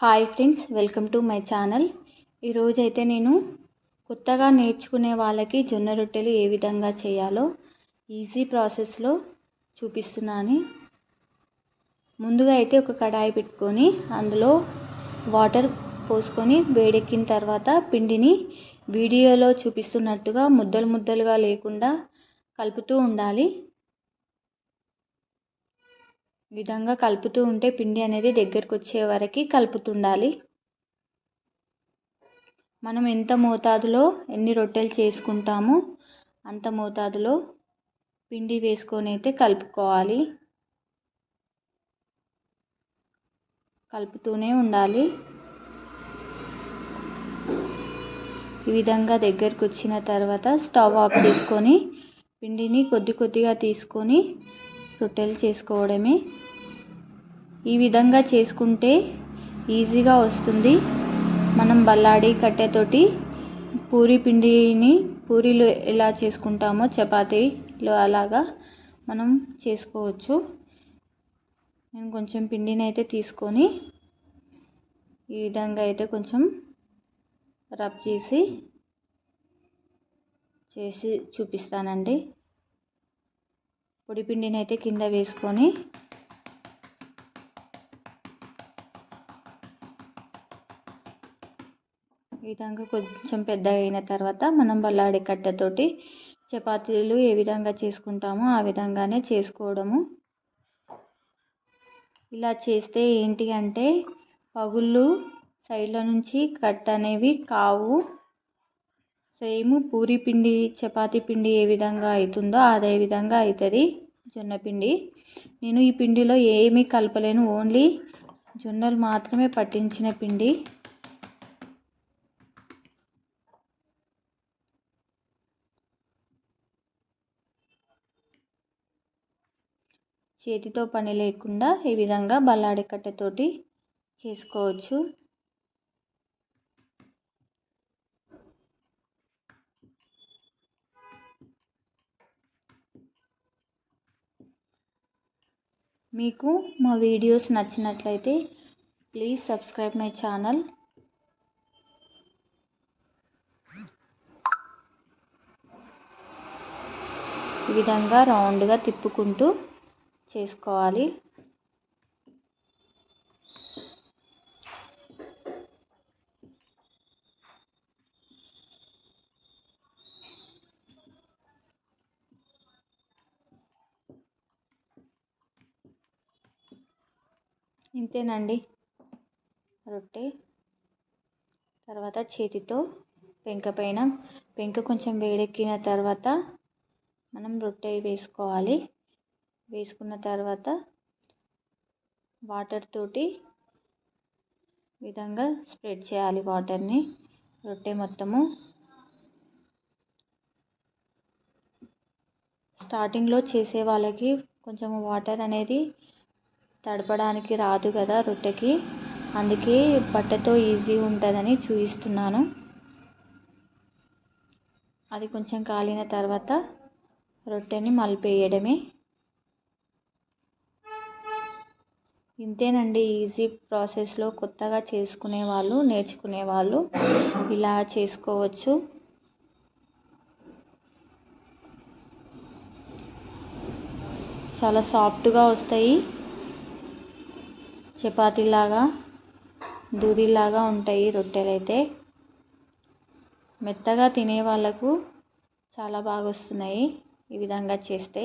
Hi friends welcome to my channel. ఈరోజైతే అయితే నేను కొత్తగా నేర్చుకునే వాళ్ళకి జొన్న రొట్టెలు ఏ విధంగా చేయాలో ఈజీ ప్రాసెస్లో చూపిస్తున్నాను. ముందుగా అయితే ఒక కడాయి పెట్టుకొని అందులో వాటర్ పోసుకొని వేడెక్కిన తర్వాత పిండిని వీడియోలో చూపిస్తున్నట్టుగా ముద్దలు ముద్దలుగా లేకుండా కలుపుతూ ఉండాలి. విధంగా కలుపుతూ ఉంటే పిండి అనేది దగ్గరకు వచ్చే వరకు కలుపుతుండాలి. మనం ఎంత మోతాదులో ఎన్ని రొట్టెలు చేసుకుంటామో అంత మోతాదులో పిండి వేసుకొని అయితే కలుపుకోవాలి. కలుపుతూనే ఉండాలి. ఈ విధంగా దగ్గరకు వచ్చిన తర్వాత స్టవ్ ఆఫ్ చేసుకొని పిండిని కొద్ది కొద్దిగా తీసుకొని రొట్టెలు చేసుకోవడమే. ఈ విధంగా చేసుకుంటే ఈజీగా వస్తుంది. మనం బల్లాడి కట్టెతోటి పూరి పిండిని పూరీలు ఎలా చేసుకుంటామో చపాతీలు అలాగా మనం చేసుకోవచ్చు. నేను కొంచెం పిండిని అయితే తీసుకొని ఈ విధంగా అయితే కొంచెం రబ్ చేసి చేసి చూపిస్తానండి. పొడి పిండిని అయితే కింద వేసుకొని ఈ విధంగా కొంచెం పెద్దగా అయిన తర్వాత మనం బల్లాడి కట్టెతోటి చపాతీలు ఏ విధంగా చేసుకుంటామో ఆ విధంగానే చేసుకోవడము. ఇలా చేస్తే ఏంటి అంటే పగుళ్ళు సైడ్ల నుంచి కట్ అనేవి కావు. సేమ్ పూరి పిండి చపాతీ పిండి ఏ విధంగా అవుతుందో అదే విధంగా అవుతుంది జొన్న పిండి. నేను ఈ పిండిలో ఏమీ కలపలేను ఓన్లీ జొన్నలు మాత్రమే పట్టించిన పిండి. చేతితో పని లేకుండా ఈ విధంగా బల్లాడి కట్టెతోటి చేసుకోవచ్చు. మీకు మా వీడియోస్ నచ్చినట్లయితే ప్లీజ్ సబ్స్క్రైబ్ మై ఛానల్. ఈ విధంగా రౌండ్గా తిప్పుకుంటూ చేసుకోవాలి. ఇంతేనండి. రొట్టె తర్వాత చేతితో పెంక పైన పెంక కొంచెం వేడెక్కిన తర్వాత మనం రొట్టె వేసుకోవాలి. వేసుకున్న తర్వాత వాటర్ తోటి విధంగా స్ప్రెడ్ చేయాలి వాటర్ని. రొట్టె మొత్తము స్టార్టింగ్లో చేసే వాళ్ళకి కొంచెం వాటర్ అనేది తడపడానికి రాదు కదా రొట్టెకి. అందుకే బట్టతో ఈజీ ఉంటుందని చూపిస్తున్నాను అది కొంచెం కాలిన తర్వాత రొట్టెని మలిపేయడమే. ఇంతేనండి ఈజీ ప్రాసెస్లో కొత్తగా చేసుకునే వాళ్ళు నేర్చుకునే వాళ్ళు ఇలా చేసుకోవచ్చు. చాలా సాఫ్ట్గా వస్తాయి. చపాతీలాగా దూదిలాగా ఉంటాయి రొట్టెలు అయితే మెత్తగా తినే వాళ్ళకు చాలా బాగా వస్తున్నాయి ఈ విధంగా చేస్తే.